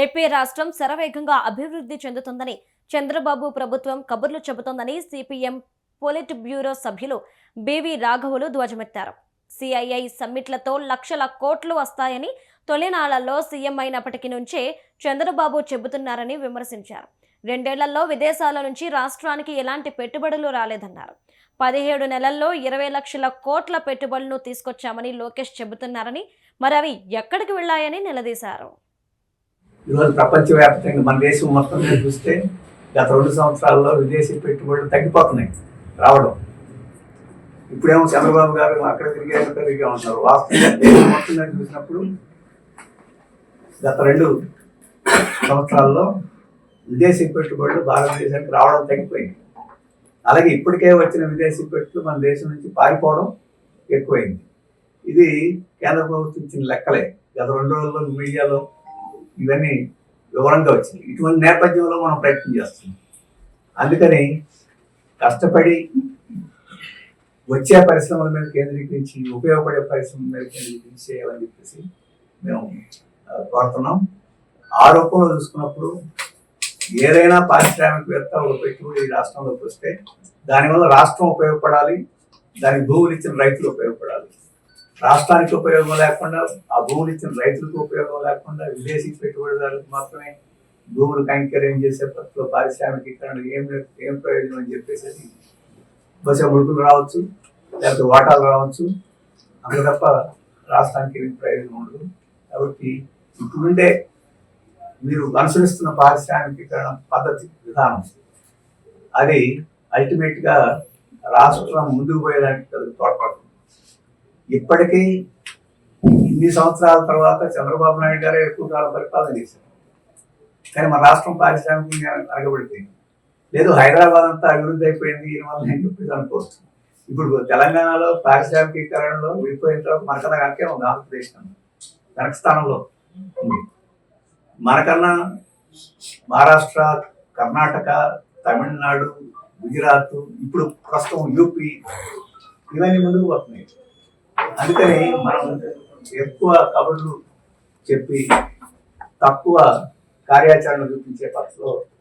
AP రాష్ట్రం శరవేగంగా అభివృద్ధి చెందుతుందని చంద్రబాబు ప్రభుత్వం కబుర్లు చెబుతోందని సిపిఎం పొలిట్ బ్యూరో సభ్యులు బివి రాఘవులు ధ్వజమెత్తారు. సిఐఐ సమ్మిట్లతో లక్షల కోట్లు వస్తాయని తొలినాళ్ళలో సీఎం అయినప్పటికీ నుంచే చంద్రబాబు చెబుతున్నారని విమర్శించారు. రెండేళ్ళలో విదేశాల నుంచి రాష్ట్రానికి ఎలాంటి పెట్టుబడులు రాలేదన్నారు. పదిహేడు నెలల్లో ఇరవై లక్షల కోట్ల పెట్టుబడులను తీసుకొచ్చామని లోకేష్ చెబుతున్నారని మరి అవి ఎక్కడికి వెళ్ళాయని నిలదీశారు. ఈరోజు ప్రపంచవ్యాప్తంగా మన దేశం మొత్తం మీద చూస్తే గత రెండు సంవత్సరాల్లో విదేశీ పెట్టుబడులు తగ్గిపోతున్నాయి. రావడం. ఇప్పుడేమో చంద్రబాబు గారు అక్కడ తిరిగి అక్కడ తిరిగి ఉన్నారు వాస్తవంగా దేశం మొత్తం మీద చూసినప్పుడు గత రెండు సంవత్సరాల్లో విదేశీ పెట్టుబడులు భారతదేశానికి రావడం తగ్గిపోయింది. అలాగే ఇప్పటికే వచ్చిన విదేశీ పెట్టుబడులు మన దేశం నుంచి పారిపోవడం ఎక్కువైంది. ఇది కేంద్ర ప్రభుత్వం ఇచ్చిన లెక్కలే. గత రెండు రోజుల్లో మీడియాలో ఇవన్నీ వివరంగా వచ్చినాయి ఇటువంటి నేపథ్యంలో మనం ప్రయత్నం చేస్తున్నాం. అందుకని కష్టపడి వచ్చే పరిశ్రమల మీద కేంద్రీకరించి ఉపయోగపడే పరిశ్రమల మీద కేంద్రీకరించి చేయాలని చెప్పేసి మేము కోరుతున్నాం. ఆ రూపంలో చూసుకున్నప్పుడు ఏదైనా పారిశ్రామికవేత్త ఒక పెట్టుబడి ఈ రాష్ట్రంలోకి వస్తే దానివల్ల రాష్ట్రం ఉపయోగపడాలి దానికి భూములు ఇచ్చిన రైతులు ఉపయోగపడాలి. రాష్ట్రానికి ఉపయోగం లేకుండా ఆ భూములు ఇచ్చిన రైతులకు ఉపయోగం లేకుండా విదేశీ పెట్టుబడిదారులకు మాత్రమే భూములు కైంకర్యం చేసే పద్ధతిలో పారిశ్రామికీకరణ ఏం ఏం ప్రయోజనం అని చెప్పేసి అది బహుశా ముడుకులు రావచ్చు లేకపోతే వాటాలు రావచ్చు. అంత తప్ప రాష్ట్రానికి ఏమి ప్రయోజనం ఉండదు. కాబట్టి ఇప్పుడుండే మీరు అనుసరిస్తున్న పారిశ్రామికీకరణ పద్ధతి విధానం అది అల్టిమేట్గా రాష్ట్రం ముందుకు పోయేదానికి తోడ్పడుతుంది. ఇప్పటికీ ఇన్ని సంవత్సరాల తర్వాత చంద్రబాబు నాయుడు గారే ఎక్కువ కాలం పరిపాలన చేశారు. కానీ మన రాష్ట్రం పారిశ్రామికంగా అరగబడిపోయింది. లేదు హైదరాబాద్ అంతా అభివృద్ధి అయిపోయింది దీని వల్ల నేను చెప్పేసి అనుకోవచ్చు ఇప్పుడు తెలంగాణలో పారిశ్రామికీకరణలో విడిపోయిన తర్వాత మనకన్నా కనుకే ఉంది ఆంధ్రప్రదేశ్ కన్నా స్థానంలో మనకన్నా మహారాష్ట్ర కర్ణాటక తమిళనాడు గుజరాత్ ఇప్పుడు ప్రస్తుతం యూపీ ఇవన్నీ ముందుకు పోతున్నాయి. అందుకని మనం ఎక్కువ కబుర్లు చెప్పి తక్కువ కార్యాచరణ చూపించే పక్షలో